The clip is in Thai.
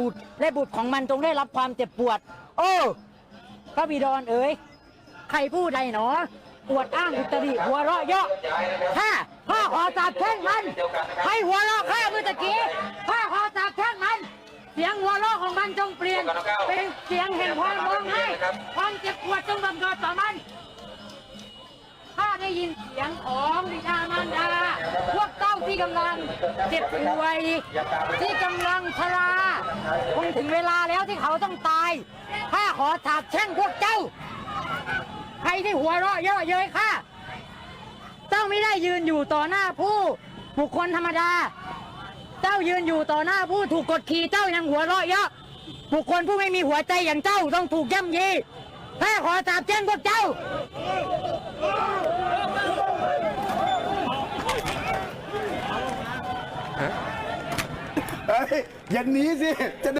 บุตรและบุตรของมันจงได้รับความเจ็บปวด โอ้พระบิดรเอ๋ยใครผู้ใดหนอปวดอ้างอุตริหัวเราะเยาะข้าข้าขอสาบแช่งมันให้หัวเราะข้าเมื่อตะกี้ข้าขอสาบแช่งมัน เสียงหัวเราะของมันจงเปลี่ยน เป็นเสียงแห่งความร้องไห้ความเจ็บปวดจงบังเกิดต่อมันถ้าได้ยินเสียงของบิดามารดาพวกเจ้าที่กำลังเจ็บป่วยที่กำลัง คงถึงเวลาแล้วที่เขาต้องตาย ข้าขอสาบแช่งพวกเจ้า ใครที่หัวเราะเยาะเย้ยข้าเจ้าไม่ได้ยืนอยู่ต่อหน้าผู้บุคคลธรรมดา เจ้ายืนอยู่ต่อหน้าผู้ถูกกดขี่เจ้ายังหัวเราะเยาะบุคคลผู้ไม่มีหัวใจอย่างเจ้าต้องถูกย่ำยีข้าขอสาบแช่งพวกเจ้า เฮ้ย อย่าหนีสิ จะ